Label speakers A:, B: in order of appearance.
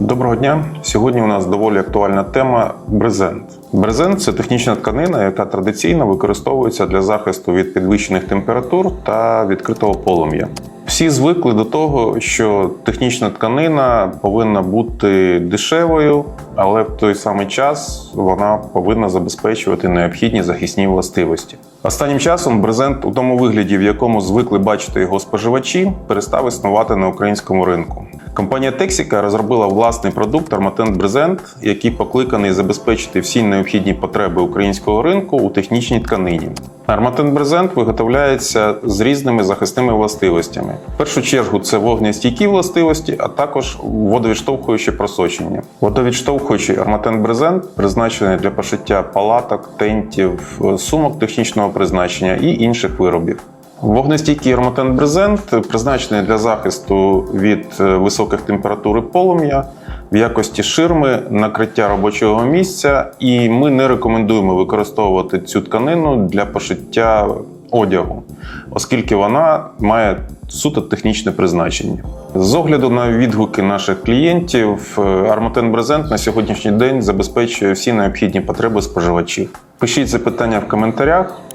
A: Доброго дня. Сьогодні у нас доволі актуальна тема брезент. Брезент це технічна тканина, яка традиційно використовується для захисту від підвищених температур та відкритого полум'я. Всі звикли до того, що технічна тканина повинна бути дешевою, але в той самий час вона повинна забезпечувати необхідні захисні властивості. Останнім часом брезент у тому вигляді, в якому звикли бачити його споживачі, перестав існувати на українському ринку. Компанія Texika розробила власний продукт Armatent Brezent, який покликаний забезпечити всі необхідні потреби українського ринку у технічній тканині. Armatent Brezent виготовляється з різними захисними властивостями. В першу чергу це вогнестійкі властивості, а також водовідштовхуючі просочення. Водовідштовхуючий Armatent Brezent призначений для пошиття палаток, тентів, сумок технічного призначення і інших виробів. Вогнестійкий арматен брезент призначений для захисту від е, високих температур і полум'я в якості ширми, накриття робочого місця, і ми не рекомендуємо використовувати цю тканину для пошиття одягу, оскільки вона має суто технічне призначення. З огляду на відгуки наших клієнтів, Арматен Брезент на сьогоднішній день забезпечує всі необхідні потреби споживачів. Пишіть запитання в коментарях,